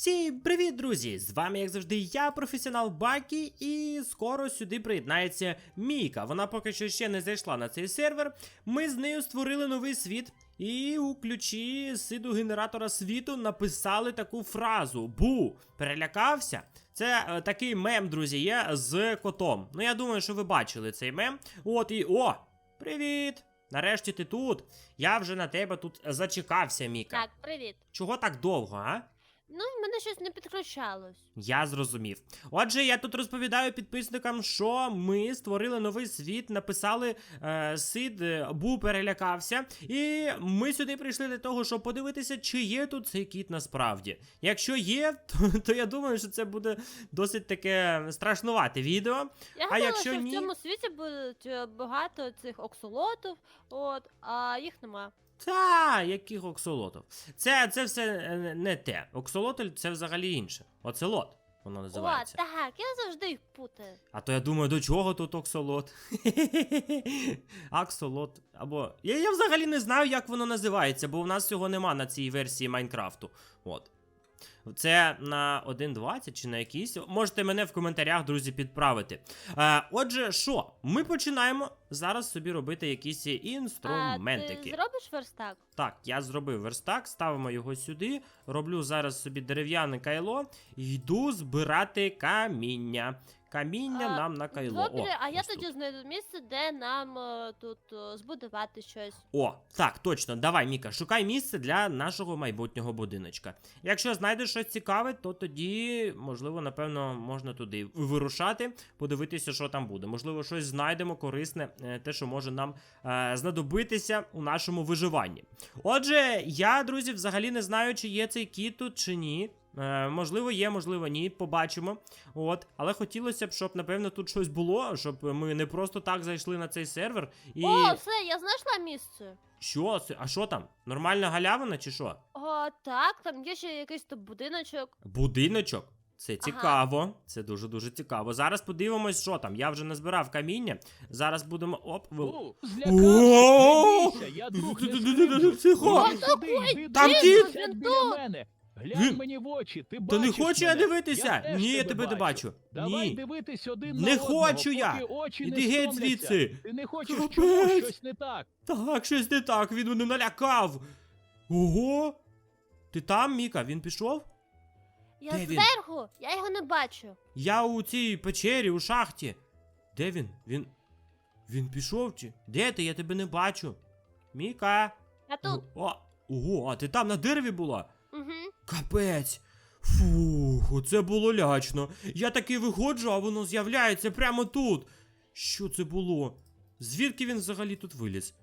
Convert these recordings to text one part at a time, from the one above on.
Всім привіт, друзі! З вами, як завжди, я, професіонал Бакі, і скоро сюди приєднається Міка. Вона поки що ще не зайшла на цей сервер. Ми з нею створили новий світ, і у ключі сиду генератора світу написали таку фразу: Бу! Перелякався? Це е, такий мем, друзі, є з котом. Ну, я думаю, що ви бачили цей мем. От і о! Привіт! Нарешті ти тут. Я вже на тебе тут зачекався, Міка. Так, привіт. Чого так довго, а? Ну, в мене щось не підключалось. Я зрозумів. Отже, я тут розповідаю підписникам, що ми створили новий світ, написали е, Сид е, Бу перелякався, і ми сюди прийшли для того, щоб подивитися, чи є тут цей кіт насправді. Якщо є, то, то я думаю, що це буде досить таке страшнувате відео. Я А гадала, якщо що ні? в цьому світі будуть е, багато цих оксолотів, от, а їх нема. Та, яких оксолотов. Це, це все е, не те. Оксолотель це взагалі інше. Оцелот. Воно називається. О, так, я завжди їх путаю. А то я думаю, до чого тут оксолот? Аксолот. Або. Я, я взагалі не знаю, як воно називається, бо у нас цього нема на цій версії Майнкрафту. От. Це на 1.20 чи на якийсь. Можете мене в коментарях, друзі, підправити. Е, отже, що? Ми починаємо зараз собі робити якісь А ти зробиш верстак? Так, я зробив верстак, ставимо його сюди. Роблю зараз собі дерев'яне кайло йду збирати каміння. Каміння А, нам на кайло. Добре, О, а я ось тут. тоді знайду місце, де нам е, тут е, збудувати щось. О, так, точно. Давай, Міка, шукай місце для нашого майбутнього будиночка. Якщо знайдеш щось цікаве, то тоді, можливо, напевно, можна туди вирушати, подивитися, що там буде. Можливо, щось знайдемо корисне, е, те, що може нам е, знадобитися у нашому виживанні. Отже, я, друзі, взагалі не знаю, чи є цей кіт тут чи ні. Е, можливо, є, можливо, ні, побачимо. От, але хотілося б, щоб напевно тут щось було, щоб ми не просто так зайшли на цей сервер і. О, все, я знайшла місце. Що? А що там? Нормальна галявина чи що? О, так, там є ще якийсь тут будиночок. Будиночок? Це цікаво. Це дуже дуже цікаво. Зараз подивимось, що там. Я вже назбирав каміння. Зараз будемо. Оп, вил... Там до Глянь Він- мені в очі, ти Та бачиш не хочу я мене. дивитися! теж Ні, я тебе не бачу. Давай Ні. дивитись один Не на одного, хочу я. поки очі Іди не геть стомляться. звідси. Ти не хочеш Капець. чому щось не так. Так, щось не так, він мене налякав. Ого! Ти там, Міка, він пішов? Я Де він? зверху, я його не бачу. Я у цій печері, у шахті. Де він? Він. Він пішов чи? Де ти? Я тебе не бачу. Міка. Я тут. О, ого, а ти там на дереві була? Угу. Капець. Фух, оце було лячно. Я таки виходжу, а воно з'являється прямо тут. Що це було? Звідки він взагалі тут виліз?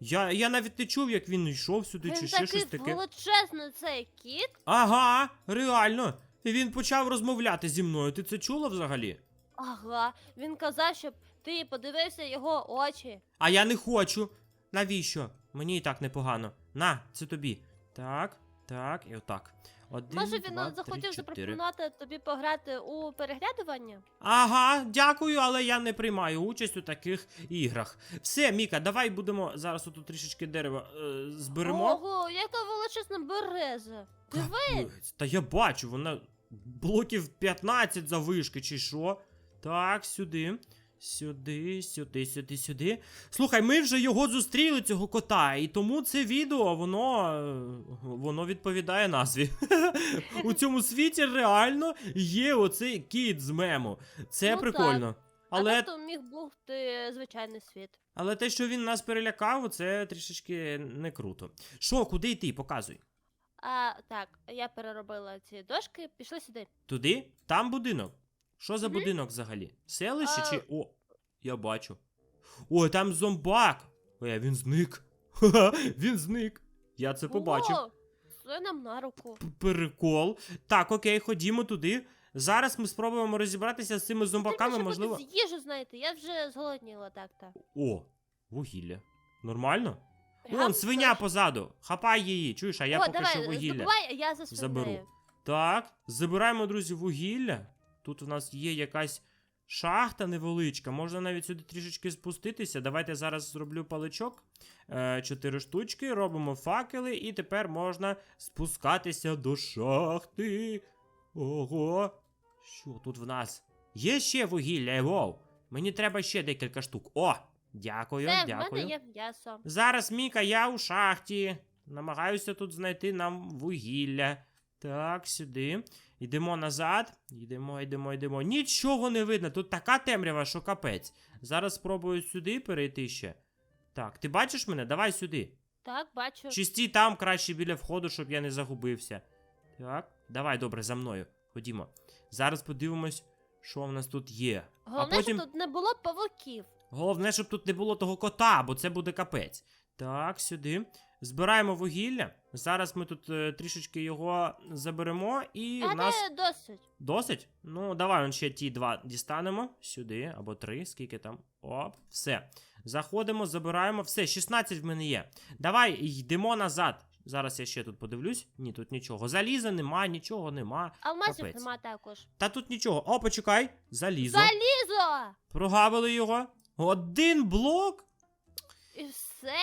Я, я навіть не чув, як він йшов сюди, чи ще щось таке. величезний цей кіт. Ага, реально. Він почав розмовляти зі мною. Ти це чула взагалі? Ага, він казав, щоб ти подивився його очі. А я не хочу. Навіщо? Мені і так непогано. На, це тобі. Так, так, і отак. Один, Може він два, захотів три, чотири. запропонувати тобі пограти у переглядування? Ага, дякую, але я не приймаю участь у таких іграх. Все, Міка, давай будемо зараз тут трішечки дерева е, зберемо. Ого, яка величезна береза. Диви, Та я бачу, вона блоків 15 завишки, чи що. Так, сюди. Сюди, сюди, сюди, сюди. Слухай, ми вже його зустріли, цього кота, і тому це відео, воно. е, воно відповідає назві. У цьому світі реально є оцей кіт з мему. Це Ну прикольно. Але, тобто міг бути звичайний світ. але те, що він нас перелякав, це трішечки не круто. Що, куди йти? Показуй. А так, я переробила ці дошки, пішли сюди. Туди? Там будинок. Що за будинок взагалі? Селище А- чи. О, я бачу. Ой, там зомбак. Ой, а він зник. Ха-ха, він зник. Я це побачив. О, це нам на руку. П- Прикол. Так, окей, ходімо туди. Зараз ми спробуємо розібратися з цими зомбаками, Треба можливо. щось їжу знайти, я вже зголодніла так так. О, вугілля. Нормально? Прям Вон, свиня позаду. Хапай її. Чуєш, а я О, поки давай, що вугілля. здобувай, а я за заберу. Так, забираємо, друзі, вугілля. Тут у нас є якась шахта невеличка. Можна навіть сюди трішечки спуститися. Давайте зараз зроблю паличок. Е, Чотири штучки, робимо факели, і тепер можна спускатися до шахти. Ого. Що тут в нас? Є ще вугілля, воу. Мені треба ще декілька штук. О! Дякую, в дякую. мене є м'ясо. Зараз, Міка, я у шахті. Намагаюся тут знайти нам вугілля. Так, сюди. Йдемо назад. Йдемо, йдемо, йдемо. Нічого не видно. Тут така темрява, що капець. Зараз спробую сюди перейти ще. Так, ти бачиш мене? Давай сюди. Так, бачу. Чи стій там краще біля входу, щоб я не загубився. Так, давай, добре, за мною. Ходімо. Зараз подивимось, що в нас тут є. Головне, а потім... щоб тут не було павуків. Головне, щоб тут не було того кота, бо це буде капець. Так, сюди. Збираємо вугілля. Зараз ми тут е, трішечки його заберемо, і в нас не досить. досить. Ну, давай он ще ті два дістанемо. Сюди, або три, скільки там. Оп, все. Заходимо, забираємо. Все, 16 в мене є. Давай йдемо назад. Зараз я ще тут подивлюсь. Ні, тут нічого. Заліза нема, нічого нема. Алмазів Капець. нема також. Та тут нічого. О, почекай. Залізо. Залізо! Прогавили його. Один блок. І все.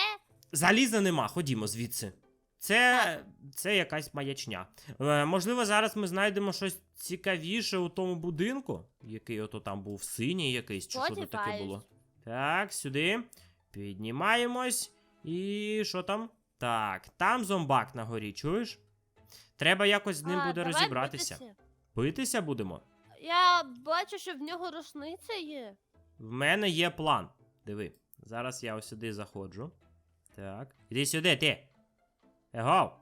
Заліза нема, ходімо звідси. Це, це якась маячня. Е, можливо, зараз ми знайдемо щось цікавіше у тому будинку, який ото там був синій якийсь, чи що таке було. Так, сюди. Піднімаємось. І що там? Так, там зомбак на горі, чуєш? Треба якось з ним А, буде розібратися. битися. Битися будемо. Я бачу, що в нього рушниця є. В мене є план. Диви, зараз я ось сюди заходжу. Так. Іди сюди, ти. Его!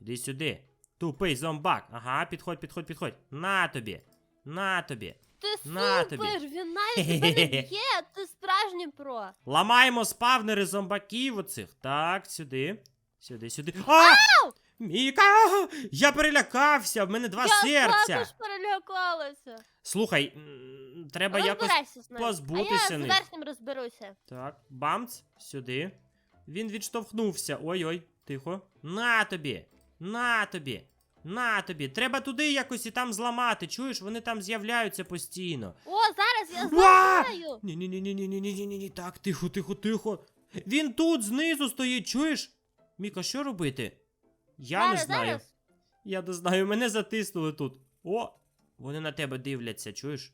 Іди сюди. Тупий зомбак. Ага, підходь, підходь, підходь. На тобі. На тобі. Ти На супер! тобі. Він навіть тебе не б'є, ти справжній про. Ламаємо спавнери зомбаків оцих. Так, сюди. Сюди, сюди. А! Міка! Я перелякався, в мене два я серця. також перелякалася. Слухай, м, треба якось. Розбирайся з ним. позбутися а я них. з верхнім розберуся. Так, бамц, сюди. Він відштовхнувся. Ой-ой, тихо. На тобі! На тобі! На тобі! Треба туди якось і там зламати. Чуєш, вони там з'являються постійно. О, зараз я зламаю. ні ні ні ні ні ні ні ні ні Так, тихо, тихо, тихо. Він тут знизу стоїть, чуєш? Міка, що робити? Я зараз, не знаю. Зараз. Я не знаю, мене затиснули тут. О! Вони на тебе дивляться, чуєш?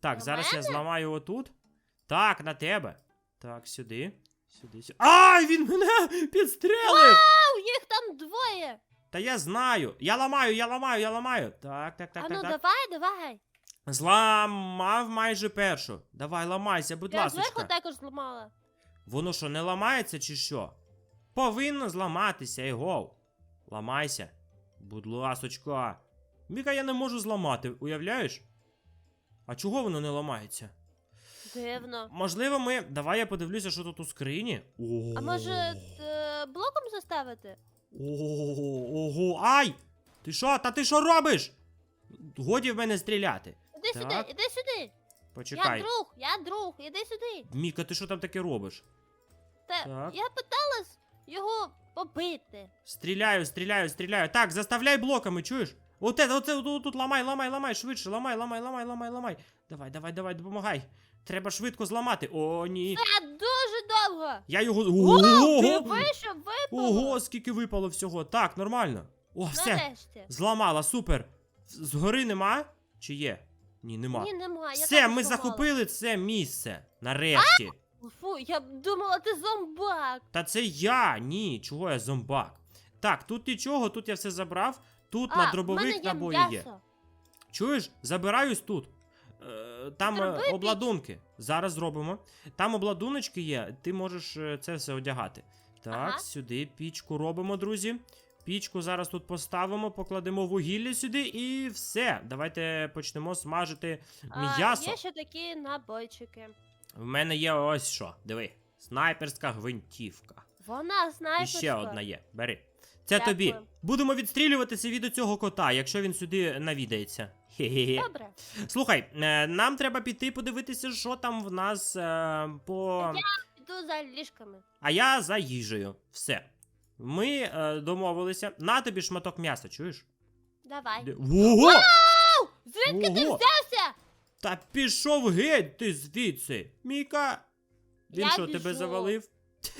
Так, На зараз я зламаю отут. Так, на тебе. Так, сюди. Сюди, сюди. Ай, він мене підстрелив! Ау, їх там двоє. Та я знаю. Я ламаю, я ламаю, я ламаю. Так, так, так, а ну так. давай, давай. Зламав майже першу. Давай, ламайся, будь я зверху також зламала. Воно що, не ламається чи що? Повинно зламатися, його. Ламайся. Будь ласочка. Міка, я не можу зламати, уявляєш? А чого воно не ламається? Дивно. Можливо, ми. Давай я подивлюся, що тут у скрині. Ого. А може е, блоком заставити? Ого, ого, ай! Ти що? Та ти що робиш? Годі в мене стріляти. Іди Так. сюди, іди сюди. Почекай. Я друг, я друг, іди сюди. Міка, ти що там таке робиш? Та Так. я питалась його побити. Стріляю, стріляю, стріляю. Так, заставляй блоками, чуєш? Оте, оце, отут, тут ламай, ламай, ламай, швидше, ламай, ламай, ламай, ламай, ламай. Давай, давай, давай, допомагай. Треба швидко зламати. О, ні. Це дуже довго. Я його. О, Ого! випало. Ого, скільки випало всього. Так, нормально. О, все. Нарешті. Зламала, супер. Згори нема? Чи є? Ні, нема. Ні, немає. я Все, також ми зламала. захопили це місце. Нарешті. Фу, я б думала, ти зомбак. Та це я. Ні, чого я зомбак. Так, тут нічого, тут я все забрав. Тут на в мене дробовик набої є. м'ясо. Чуєш? Забираюсь тут. Е, Там е, піч. обладунки. Зараз зробимо. Там обладуночки є, ти можеш е, це все одягати. Так, Ага. сюди пічку робимо, друзі. Пічку зараз тут поставимо, покладемо вугілля сюди і все. Давайте почнемо смажити А, м'ясо. Є ще такі набойчики. В мене є ось що. Диви. Снайперська гвинтівка. Вона І ще одна є. Бери. Це Дякую. тобі. Будемо відстрілюватися від цього кота, якщо він сюди навідається. Хе-хе-хе. Добре. Слухай, е, нам треба піти подивитися, що там в нас е, по. Іду за ліжками. А я за їжею. Все. Ми е, домовилися. На тобі шматок м'яса, чуєш? Давай. Де- Ого! Звідки ти Ого! взявся? Та пішов геть ти звідси. Міка. Він Я що, тебе біжу. завалив?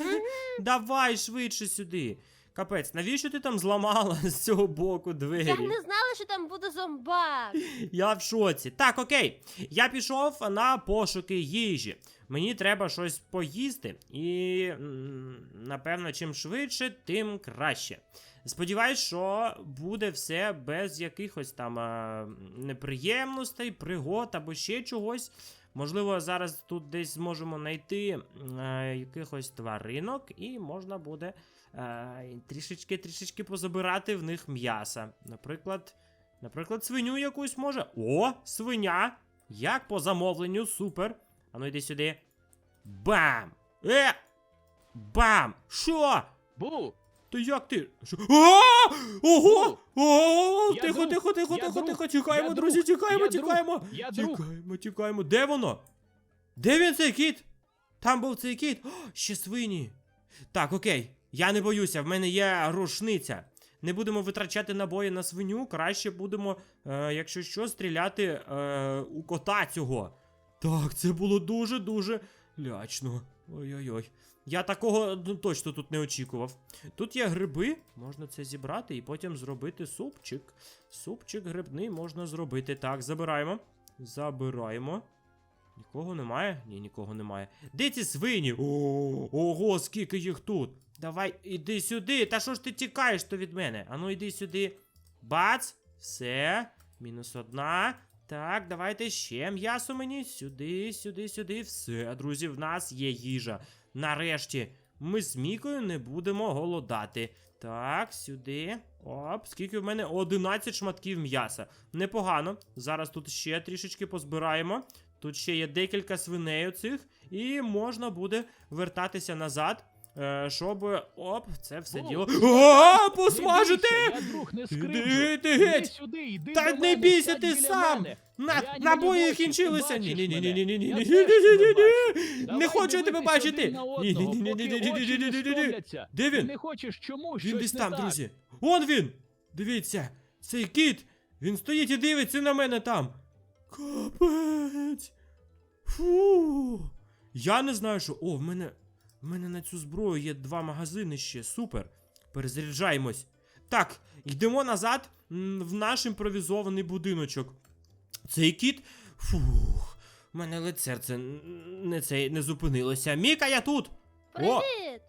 Давай швидше сюди. Капець, навіщо ти там зламала з цього боку двері? Я не знала, що там буде зомбак. Я в шоці. Так, окей. Я пішов на пошуки їжі. Мені треба щось поїсти, і напевно, чим швидше, тим краще. Сподіваюсь, що буде все без якихось там е, неприємностей, пригод або ще чогось. Можливо, зараз тут десь зможемо знайти е, якихось тваринок, і можна буде е, трішечки трішечки позабирати в них м'яса. Наприклад, Наприклад, свиню якусь може. О, свиня! Як по замовленню, супер. Ану йди сюди. Бам! Е! Бам! Що? Бу! То як ти? Що? А! Ого! О! Я Тихо, друг, тихо, тихо, я тихо, друг, тихо, тікаємо, я друзі, друг, тікаємо, я друг, тікаємо. я друг. Тікаємо, тікаємо. Де воно? Де він цей кіт? Там був цей кіт. О, ще свині. Так, окей. Я не боюся, в мене є рушниця. Не будемо витрачати набої на свиню, краще будемо, е, якщо що, стріляти е, у кота цього. Так, це було дуже-дуже лячно. Ой-ой-ой. Я такого ну, точно тут не очікував. Тут є гриби, можна це зібрати і потім зробити супчик. Супчик грибний можна зробити. Так, забираємо. Забираємо. Нікого немає? Ні, нікого немає. Де ці свині? Ого, скільки їх тут. Давай, іди сюди. Та що ж ти тікаєш то від мене? Ану, іди сюди. Бац, все. Мінус одна. Так, давайте ще м'ясо мені. Сюди, сюди, сюди. Все, друзі, в нас є їжа. Нарешті, ми з Мікою не будемо голодати. Так, сюди. Оп, скільки в мене? 11 шматків м'яса. Непогано. Зараз тут ще трішечки позбираємо. Тут ще є декілька свиней оцих, і можна буде вертатися назад, щоб. Оп, це все діло. О, посмажити! Іди, Іди геть! Та не бійся ти сам! На, набої кінчилися. Ні, ні, ні, ні, ні, ні, ні, ні, ні, ні, ні, ні. Не хочу я тебе бачити. Ні, ні, ні, ні, ні, ні, ні, ні, ні, ні, ні. Де він? не хочеш чому? Він десь там, друзі. Он він! Дивіться, цей кіт! Він стоїть і дивиться на мене там. Капець. Фу. Я не знаю, що. О, в мене. В мене на цю зброю є два магазини ще. Супер. Перезаряджаємось. Так, йдемо назад в наш імпровізований будиночок. Цей кіт. Фух. У мене ледь серце не, цей, не зупинилося. Міка, я тут! О,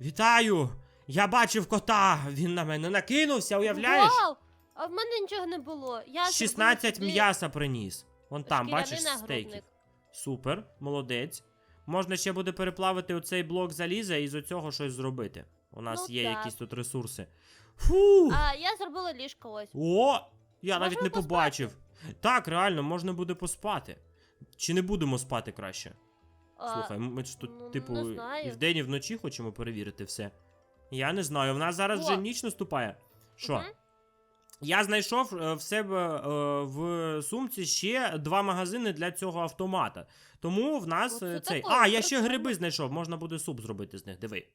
вітаю! Я бачив кота, він на мене накинувся, уявляєш? Вау! А в мене нічого не було. Я 16 м'яса приніс. Вон там, шкіряний бачиш, нагрудник. стейки. Супер, молодець. Можна ще буде переплавити оцей блок заліза і з оцього щось зробити. У нас Ну є так. якісь тут ресурси. Фу! А я зробила ліжко ось. О! Я навіть не поспати? побачив. Так, реально, можна буде поспати. Чи не будемо спати краще? А, Слухай, ми ж тут, ну, типу, і вдень, і вночі хочемо перевірити все. Я не знаю, в нас зараз О. вже ніч наступає. Що? мгм. Я знайшов е, в себе е, в сумці ще два магазини для цього автомата. Тому в нас Оце е, цей. такое, А, я ще прикольно. гриби знайшов, можна буде суп зробити з них. Диви.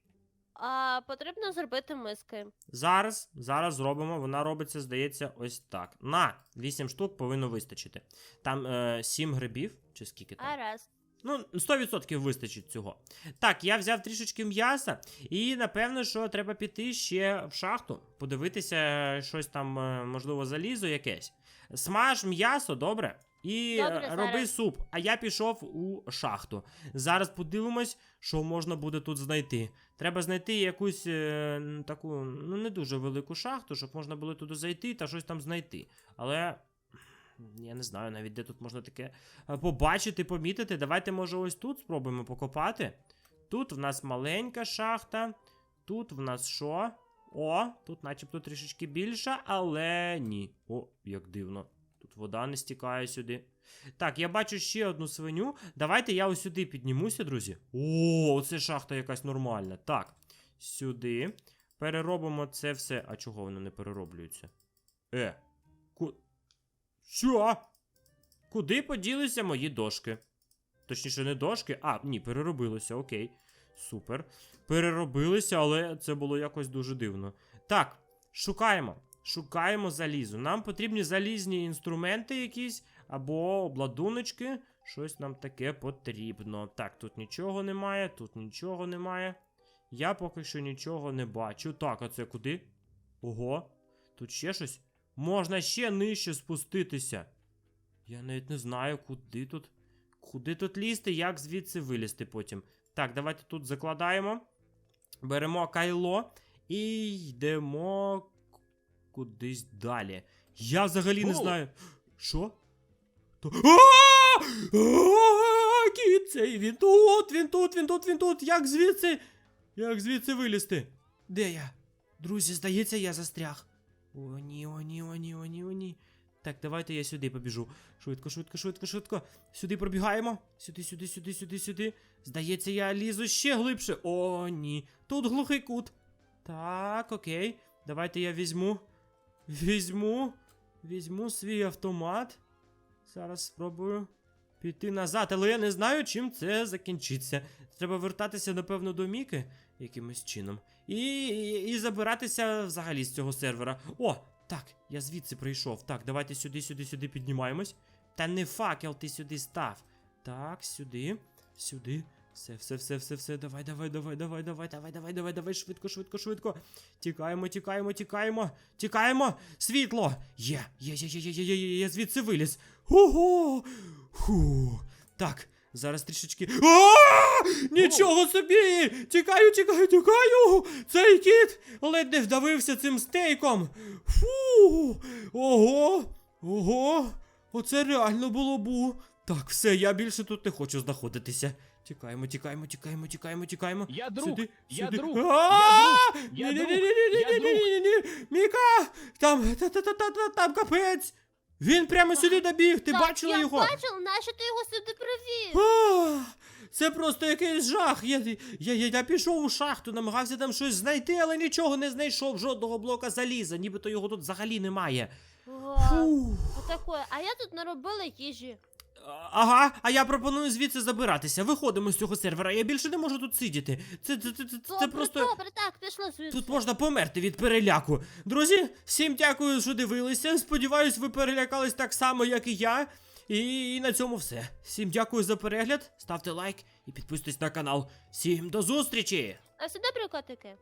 А потрібно зробити миски. Зараз, зараз зробимо. Вона робиться, здається, ось так. На 8 штук повинно вистачити. Там е, 7 грибів, чи скільки там? А раз. Ну, 100% вистачить цього. Так, я взяв трішечки м'яса, і напевно, що треба піти ще в шахту, подивитися щось там, е, можливо, залізо якесь. Смаж м'ясо, добре? І е, Добре, роби зараз. суп. А я пішов у шахту. Зараз подивимось, що можна буде тут знайти. Треба знайти якусь е, таку, ну не дуже велику шахту, щоб можна було туди зайти та щось там знайти. Але. Я не знаю навіть, де тут можна таке е, побачити, помітити. Давайте, може, ось тут спробуємо покопати. Тут в нас маленька шахта. Тут в нас що? О, тут начебто трішечки більша, але ні. О, як дивно. Тут вода не стікає сюди. Так, я бачу ще одну свиню. Давайте я ось сюди піднімуся, друзі. О, оце шахта якась нормальна. Так, сюди. Переробимо це все. А чого воно не перероблюється? Е. Що? Куди поділися мої дошки? Точніше, не дошки. А, ні, переробилося, окей. Супер. Переробилися, але це було якось дуже дивно. Так, шукаємо. Шукаємо залізо. Нам потрібні залізні інструменти якісь або обладуночки. Щось нам таке потрібно. Так, тут нічого немає, тут нічого немає. Я поки що нічого не бачу. Так, а це куди? Ого, тут ще щось. Можна ще нижче спуститися. Я навіть не знаю, куди тут. Куди тут лізти, як звідси вилізти потім. Так, давайте тут закладаємо. Беремо кайло і йдемо кудись далі. Я взагалі не знаю. Що? Кіт цей, він тут, він тут, він тут, він тут. Як звідси? Як звідси вилізти? Де я? Друзі, здається, я застряг. О, ні, о, ні, о, ні, о, ні, о, ні. Так, давайте я сюди побіжу. Швидко, швидко, швидко, швидко. Сюди пробігаємо. Сюди, сюди, сюди, сюди, сюди. Здається, я лізу ще глибше. О, ні. Тут глухий кут. Так, окей. Давайте я візьму. Візьму. Візьму свій автомат. Зараз спробую піти назад, але я не знаю, чим це закінчиться. Треба вертатися, напевно, до Міки якимось чином. І, і, і забиратися взагалі з цього сервера. О, так, я звідси прийшов. Так, давайте сюди, сюди, сюди піднімаємось. Та не факел ти сюди став. Так, сюди, сюди. Все, все, все, все, все. Давай, давай, давай, давай, давай, давай, давай, давай, давай, швидко, швидко, швидко. Тікаємо, тікаємо, тікаємо, тікаємо. Світло! Є, є, є, є, є, є, є, є, я звідси виліз. Ого! Фу. Так, зараз трішечки. А! Нічого собі! Тікаю, тікаю, тікаю! Цей кіт ледь не вдавився цим стейком. Фу! Ого! Ого! Оце реально було бу. Так, все, я більше тут не хочу знаходитися. Тікаємо, тікаємо, тікаємо, тікаємо, тікаємо. Я друг! Сюди, я сюди. друг! Я друг! Ні-ні-ні-ні-ні-ні-ні-ні! Міка! Там, та-та-та-та-та, там капець! Він прямо сюди добіг, ти бачила його? Я бачила, нащо ти його сюди привіз. Це просто якийсь жах. Я, я, я, я пішов у шахту, намагався там щось знайти, але нічого не знайшов, жодного блока заліза, нібито його тут взагалі немає. Фух. Отакое, а я тут наробила їжі. Ага, а я пропоную звідси забиратися. Виходимо з цього сервера. Я більше не можу тут сидіти. Це, це, це, це, це Добре, просто. добре, так, пішли звідси. Тут можна померти від переляку. Друзі, всім дякую, що дивилися. Сподіваюсь, ви перелякались так само, як і я. І, і на цьому все. Всім дякую за перегляд. Ставте лайк і підписуйтесь на канал. Всім до зустрічі! А все добре, котики?